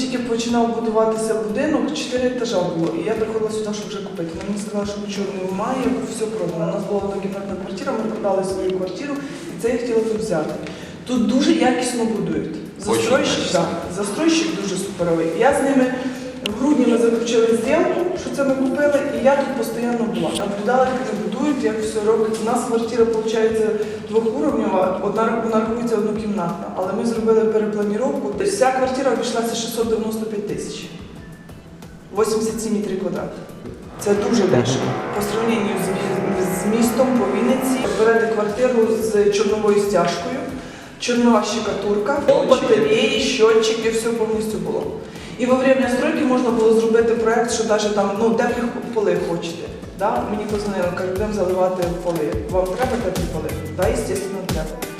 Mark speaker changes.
Speaker 1: починав будуватися будинок, чотири етажа було. І я приходила сюди, щоб вже купити. Але Мені сказали, що нічого немає, все продано. У нас була однокімнатна квартира, ми продали свою квартиру, і це я хотіла тут взяти. Тут дуже якісно будують. Застройщик, так, застройщик дуже суперовий. Я з ними в грудні ми заключили зділку, що це ми купили, і я тут постійно була. Наблюдала, як вони будують, як все роблять. У нас квартира, виходить, двохуровнева, одна вона рахується однокімнатна, але ми зробили перепланіровку. Тобто вся квартира обійшлася 695 тисяч. 87 метрів квадратних. Це дуже дешево. По сравненню з, з містом по Вінниці берете квартиру з чорновою стяжкою, чорнова щекатурка, батареї, щотчики, все повністю було. І во время стройки можна було зробити проект, що навіть там ну, теплі поли хочете. Да? Мені позвонили, кажуть, будемо заливати поли. Вам треба такі поли? Так, да, звісно, треба.